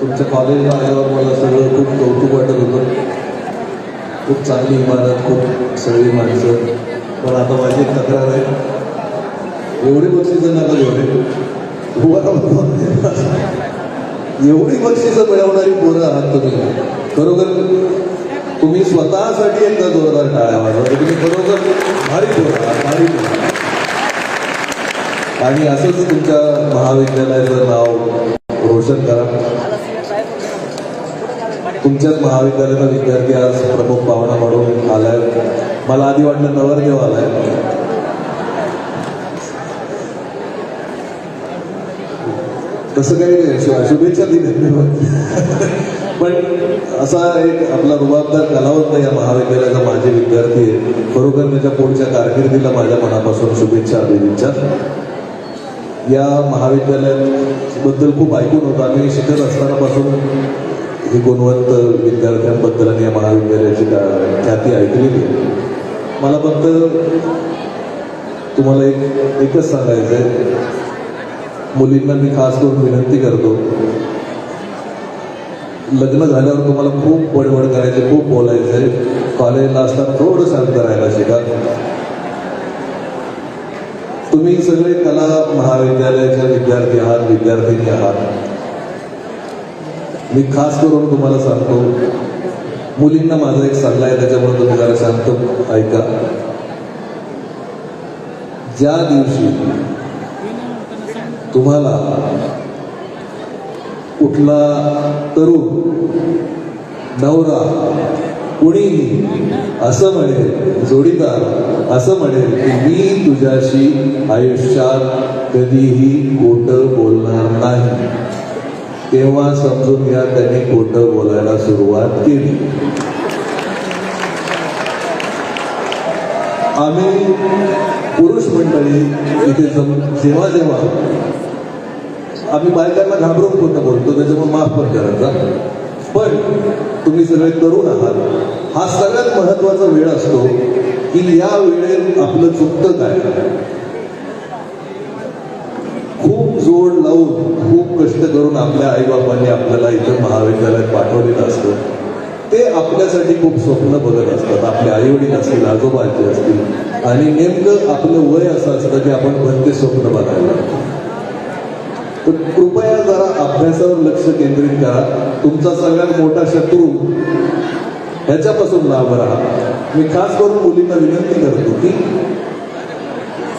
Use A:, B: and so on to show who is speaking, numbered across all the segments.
A: तुमच्या कॉलेजला आल्यावर मला सगळं खूप कौतुक वाटत होतं. खूप चांगली इमारत खूप सगळी माणसं. पण आता माझी तक्रार आहे. एवढी बक्षिसं नका घेऊन एवढी बक्षिसं मिळवणारी पोरं आहात तुम्ही. खरोखर तुम्ही स्वतःसाठी एकदा जोरदार टाळ्या वाजवा. तुम्ही खरोखर भारी पोरं आहात भारी पोरं आणि असंच तुमच्या महाविद्यालयाचं नाव रोशन करा. तुमच्याच महाविद्यालयाचा विद्यार्थी आज प्रमुख पाहुणा म्हणून आलाय. मला आधी वाटलं नवरदेव आलाय. तसं काही नाही, शुभेच्छा दिल्या पण असा एक आपला रुबाबदार कलावंत या महाविद्यालयाचा माझे विद्यार्थी आहे. खरोखर त्याच्या पुढच्या कारकिर्दीला माझ्या मनापासून शुभेच्छा अभिनिच्छा या महाविद्यालयाबद्दल खूप ऐकून होतं. आम्ही शिकत असतानापासून ही गुणवंत विद्यार्थ्यांबद्दल आणि या महाविद्यालयाची का- ख्याती ऐकलेली आहे. मला फक्त तुम्हाला एक एकच सांगायचं आहे. मुलींना मी खास करून विनंती करतो. लग्न झाल्यावर तुम्हाला खूप बडबड करायचे खूप बोलायचं आहे. कॉलेजला असताना थोडं शांत राहायला शिका. तुम्ही सगळे कला महाविद्यालयाच्या विद्यार्थी आहात विद्यार्थिनी आहात. मी खास करून तुम्हाला सांगतो मुलींना माझा एक सल्ला आहे त्याच्यामुळे तुम्ही जरा शांत ऐका. ज्या दिवशी तुम्हाला कुठला तरुण नवरा कुणीही असं म्हणेल जोडीदार असं म्हणेल की मी तुझ्याशी आयुष्यात कधीही खोटं बोलणार नाही. तेव्हा समजून घ्या त्यांनी खोटं बोलायला सुरुवात केली. आम्ही पुरुष मंडळी इथे जेव्हा जेव्हा आम्ही बायकांना घाबरून खोटं बोलतो त्याच्यामुळे माफ पण करायचा पण तुम्ही सगळे करून आहात. हा सगळ्यात महत्त्वाचा वेळ असतो की या वेळेत आपलं चुकतं काय? खूप जोड लावून खूप कष्ट करून आपल्या आईबाबांनी आपल्याला इथं महाविद्यालयात पाठवलेलं असतं. ते आपल्यासाठी खूप स्वप्न बघत असतात. आपले आईवडील असतील असतील आजोबाचे असतील. आणि नेमकं आपलं वय असं असतं की आपण भलते स्वप्न बघायला. तर कृपया जरा अभ्यासावर लक्ष केंद्रित करा. तुमचा सगळ्यात मोठा शत्रू ह्याच्यापासून लांब राहा. मी खास करून मुलींना विनंती करतो की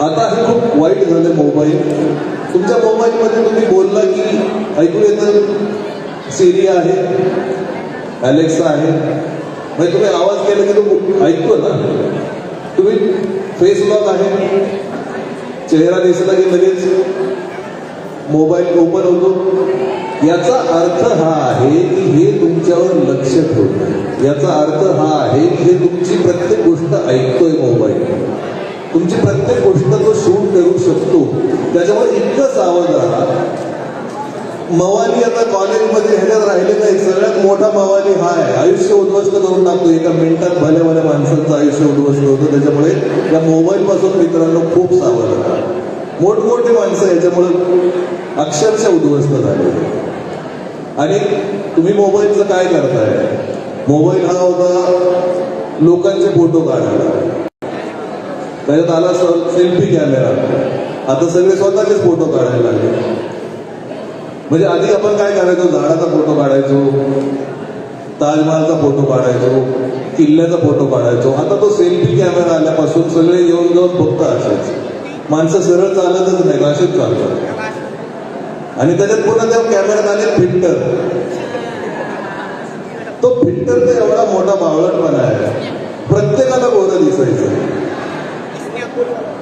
A: आता हे खूप वाईट झालं मोबाईल. तुमच्या मोबाईलमध्ये तुम्ही बोलला की ऐकू येतं. सिरी आहे. अलेक्सा आहे. म्हणजे तुम्ही आवाज केला की तो ऐकतो ना. तुम्ही फेस लॉक आहे. चेहरा दिसला की लगेच मोबाईल ओपन होतो. याचा अर्थ हा आहे की हे तुमच्यावर लक्ष ठेवतं याचा अर्थ हा आहे की हे तुमची प्रत्येक गोष्ट ऐकतोय मोबाईल. तुमची प्रत्येक गोष्ट तो शूट करू शकतो. त्याच्यामुळे इतकं सावध राहा. मवाली आता कॉलेजमध्ये ह्याच्यात राहिले नाही. सगळ्यात मोठा मवाली हा आहे. आयुष्य उद्ध्वस्त करून टाकतो. एका मिनिटात भल्या भल्या माणसांचं आयुष्य उद्ध्वस्त होतं. त्याच्यामुळे या मोबाईलपासून मित्रांनो खूप सावध राहा. मोठमोठी माणसं याच्यामुळे अक्षरशः उद्ध्वस्त झाले. आणि तुम्ही मोबाईलचं काय करताय? मोबाईल हा होता लोकांचे फोटो काढायला. त्याच्यात आला सेल्फी कॅमेरा. आता सगळे स्वतःचेच फोटो काढायला लागले. म्हणजे आधी आपण काय करायचो? झाडाचा फोटो काढायचो ताजमहालचा फोटो काढायचो किल्ल्याचा फोटो काढायचो. आता तो सेल्फी कॅमेरा आल्यापासून सगळे येऊन जाऊन फक्त असायचे. माणसं सरळ चालतच नाही असेच चालतात. आणि त्याच्यात पुन्हा त्या कॅमेऱ्यात आले फिल्टर. तो फिल्टर तर एवढा मोठा बावळटपणा आहे. प्रत्येकाला गोरं दिसायचं.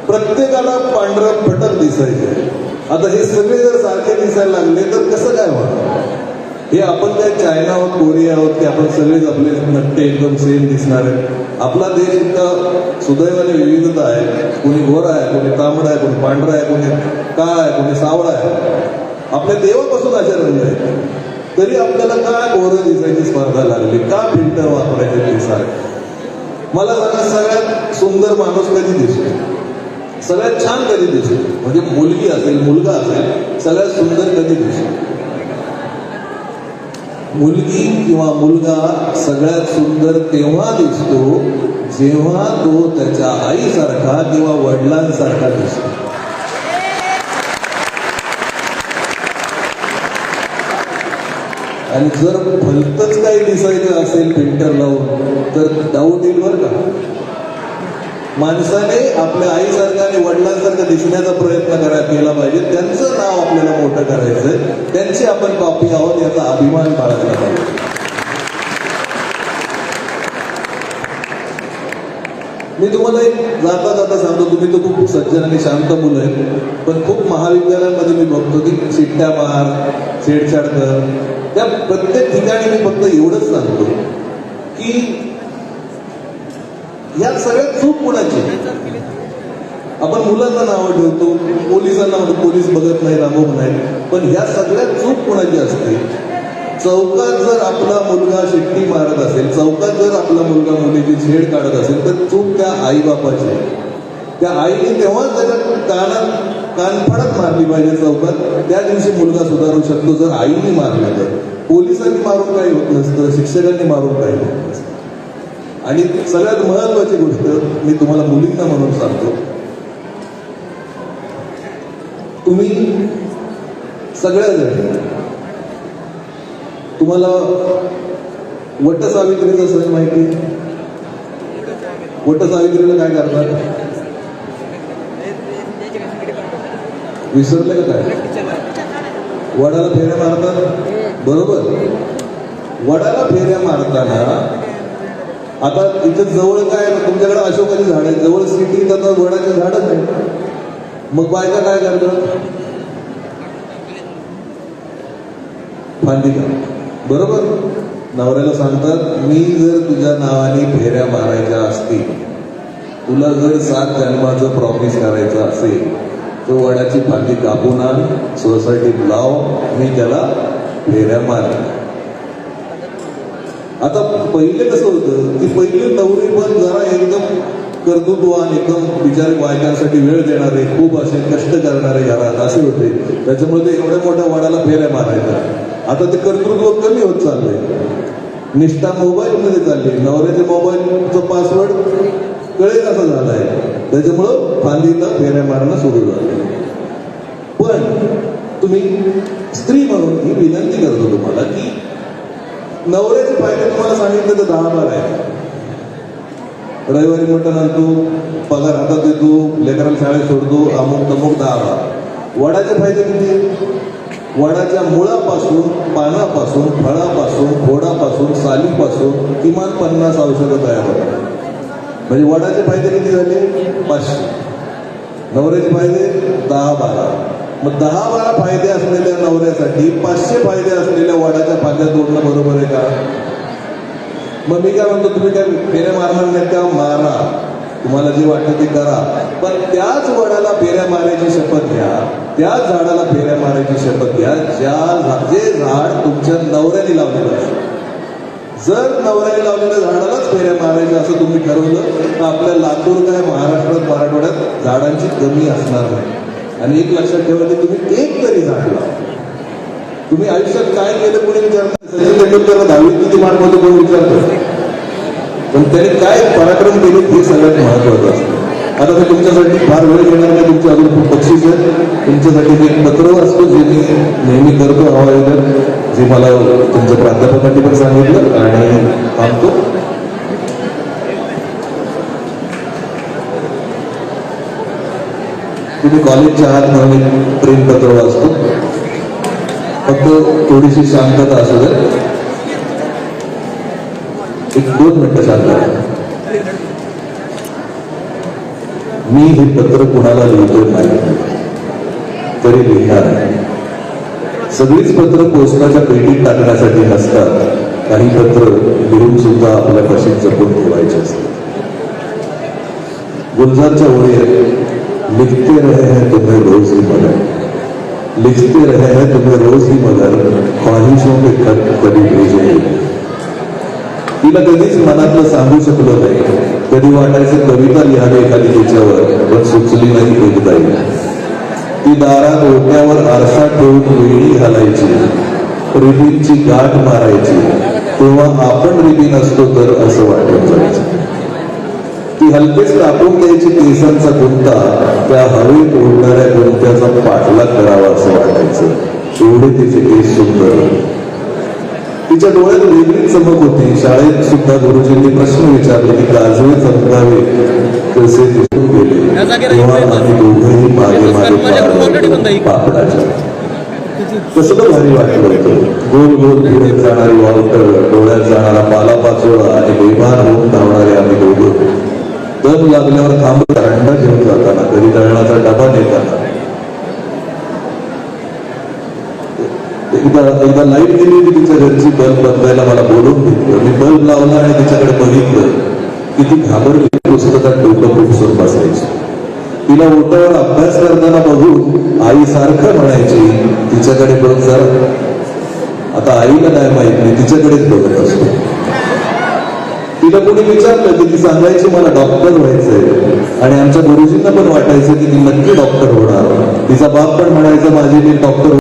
A: प्रत्येकाला पांढरं फटक दिसायचं आता हे सगळे जर सारखे दिसायला लागले तर कसं काय होणार? हे आपण काय चायना आहोत कोरिया आहोत की आपण सगळेच आपले नट्टे एकदम सेम दिसणार आहे आपला देश इतका सुदैवाने विविधता आहे. कोणी गोरा आहे कोणी तांबडा आहे कोणी पांढरा आहे कोणी काळा आहे कोणी सावळा आहे. आपल्या देवापासून अशा रंग आहेत. तरी आपल्याला काय गोरं दिसायची स्पर्धा लागली? का फिल्टर वापरायचे दिसाय मला सांगा सगळ्यात सुंदर माणूस कधी दिसतो सगळ्यात छान कधी दिसतो म्हणजे मुलगी असेल मुलगा असेल सगळ्यात सुंदर कधी दिसतो मुलगी किंवा मुलगा सगळ्यात सुंदर तेव्हा दिसतो जेव्हा तो त्याच्या आईसारखा किंवा वडिलांसारखा दिसतो. आणि जर फलतच काही दिसायचं असेल फिल्टर लावून तर डाऊट येईल बरं का? माणसाने आपल्या आईसारखं आणि वडिलांसारखं दिसण्याचा प्रयत्न करा केला पाहिजे. त्यांचं नाव आपल्याला मोठं करायचंय. त्यांची आपण कॉपी आहोत याचा अभिमान बाळगला पाहिजे. मी तुम्हाला एक जाता जाता सांगतो तुम्ही तर खूप सज्जन आणि शांत मुलं आहेत. पण खूप महाविद्यालयांमध्ये मी बघतो की चिट्ट्या मार छेडछाड कर त्या प्रत्येक ठिकाणी मी फक्त एवढंच सांगतो की या सगळ्यात चूक कुणाची? आपण मुलांना नावं ठेवतो पोलिसांना म्हणतो पोलीस बघत नाही राबवत नाही. पण ह्या सगळ्यात चूक कुणाची असते? चौकात जर आपला मुलगा शिट्टी मारत असेल चौकात जर आपला मुलगा मुलीची झेड काढत असेल तर चूक त्या आईबापाची बापाची त्या आईने तेव्हाच त्याच्या कानात कानफडत मारली पाहिजे चौकात. त्या दिवशी मुलगा सुधारू शकतो जर आईने मारला तर. पोलिसांनी मारून काही होत नसतं शिक्षकांनी मारून काही होत नसतं. आणि सगळ्यात महत्वाची गोष्ट मी तुम्हाला मुलींना म्हणून सांगतो. तुम्ही सगळ्याजण तुम्हाला वट सावित्रीचा सण माहिती वट सावित्रीला काय करतात? विसरले का काय? वडाला फेऱ्या मारतात? बरोबर. वडाला फेऱ्या मारताना आता इथं जवळ काय तुमच्याकडे अशोकाची झाड आहेत. जवळ सिटीत आता वडाचे झाडच आहे मग बायका काय करतात? फांदी का बरोबर. नवऱ्याला सांगतात मी जर तुझ्या नावाने फेऱ्या मारायच्या असतील तुला जर सात जन्माचं प्रॉमिस करायचं असेल तो वडाची फांदी कापून आण सोसायटीत लाव मी त्याला फेऱ्या मार आता पहिले कसं होतं की पहिले नवरी पण जरा एकदम कर्तृत्वान एकदम बिचारे बायकांसाठी वेळ देणारे खूप असे कष्ट करणारे घरात असे होते. त्याच्यामुळे ते एवढ्या मोठ्या वडाला फेऱ्या मारायचं. आता ते कर्तृत्व कमी होत चाललंय. निष्ठा मोबाईल मध्ये चालली. नवऱ्याच्या मोबाईलचा पासवर्ड कळेल असं झालाय. त्याच्यामुळं फांदीला फेऱ्या मारणं सुरू झालं. पण तुम्ही स्त्री म्हणून ही विनंती करतो तुम्हाला की नवऱ्याचे फायदे तुम्हाला सांगितलं तर दहा बार आहे. रविवारी मटण आणतो पगार हातात देतो लेकराला शाळेत सोडतो अमुक तमुक दहा बार. वडाचे फायदे किती? वडाच्या मुळापासून पानापासून फळापासून फोडापासून सालीपासून किमान पन्नास औषधं तयार होतात. म्हणजे वडाचे फायदे किती झाले? पाचशे. नवऱ्याचे फायदे दहा बारा. मग दहा बारा फायदे असलेल्या नवऱ्यासाठी पाचशे फायदे असलेल्या वडाच्या फांद्या तोडणं बरोबर आहे का? मग मी काय म्हणतो तुम्ही काय फेऱ्या मारणार नाही का? मारा. तुम्हाला जे वाटतं ते करा. पण त्याच वडाला फेऱ्या मारायची शपथ घ्या. त्याच झाडाला फेऱ्या मारायची शपथ घ्या. ज्या जे झाड तुमच्या नवऱ्याने लावलेलं असेल जर नवऱ्याने लावलेल्या झाडालाच फेऱ्या मारायच्या असं तुम्ही ठरवलं तर आपल्या लातूर काय महाराष्ट्रात मराठवाड्यात झाडांची कमी असणार नाही. आणि एक लक्षात ठेवा की तुम्ही एक तरी झाड लावा. तुम्ही आयुष्यात काय केलं कोणी विचारतात सचिन तेंडुलकरला दहावीत किती मार्क होते कोणी विचारतो पण त्याने काय पराक्रम केले हे सगळ्यात महत्वाचं असतं. आता मी तुमच्यासाठी फार वेळ घेणार नाही तुमचे अजून खूप बक्षीस आहेत तुमच्यासाठी मी एक पत्र वाचतो जे मी नेहमी करतो हवाईवर जे मला तुमच्या प्राध्यापकांनी पण सांगितलं आणि थांबतो. तुम्ही कॉलेजच्या आहात म्हणून एक प्रेमपत्र वाचतो. फक्त थोडीशी शांतता असू दे एक दोन मिनटं शांतता राहा. मी हे पत्र कुणाला लिहितो नाही. तरी लिहिणार सगळीच पत्र पोस्टाच्या पेटीत टाकण्यासाठी नसतात काही पत्र लिहून सुद्धा आपल्या कशी जपून ठेवायचे असतात. गुलजारच्या ओळीत लिखते रहे हैं तुम्हें रोज ही मगर. लिखते रहे हैं तुम्हें रोज ही मगर ख्वाहिशों के खत कभी भेजे तिला कधीच मनातलं सांगू शकलो नाही. कधी वाटायचं कविता लिहावी एखादी तिच्यावर पण सुचली नाही एकदाही. ती दारात ओट्यावर आरसा ठेवून वेळी घालायची रिबीनची गाठ मारायची. तेव्हा आपण रिबीन असतो तर असं वाटत जायचं. ती हलकेच टाकून द्यायची केसांचा गुंता त्या हवेत ओढणाऱ्या गुंत्याचा पाठलाग करावा असं वाटायचं. एवढे तिचे केस सुंदर. तिच्या डोळ्यात वेगळीच चमक होती. शाळेत सुद्धा गुरुजींनी प्रश्न विचारले की काजवे चमकावे. कसे दिसून गेले? तेव्हा आम्ही दोघंही मागे मागे पापडाच्या कसं तर भारी वाटलं होतं. गोल गोल फिरत जाणारी वावटर डोळ्यात जाणारा पाला पाचोळा आणि बेभान होऊन धावणारे आम्ही दोघं. दम लागल्यावर थांबत अंडा घेऊन जाताना कधी तळणाचा डबा नेताना एकदा एकदा लाइट गेली होती तिच्या घरची बल्ब बदलायला मला बोलवून घेतलं. मी बल्ब लावला आणि तिच्याकडे बघितलं की ती घाबरली पुस्तकात डोकं खुपसून बसायची. तिला ओटावर अभ्यास करताना बघून आई सारखं म्हणायची तिच्याकडे बघ जर. आता आईला काय माहीत नाही तिच्याकडेच बघत असतो. तिला कोणी विचारलं की ती सांगायची मला डॉक्टर व्हायचंय. आणि आमच्या गुरुजींना पण वाटायचं की ती नक्की डॉक्टर होणार. तिचा बाप पण म्हणायचा माझी ती डॉक्टर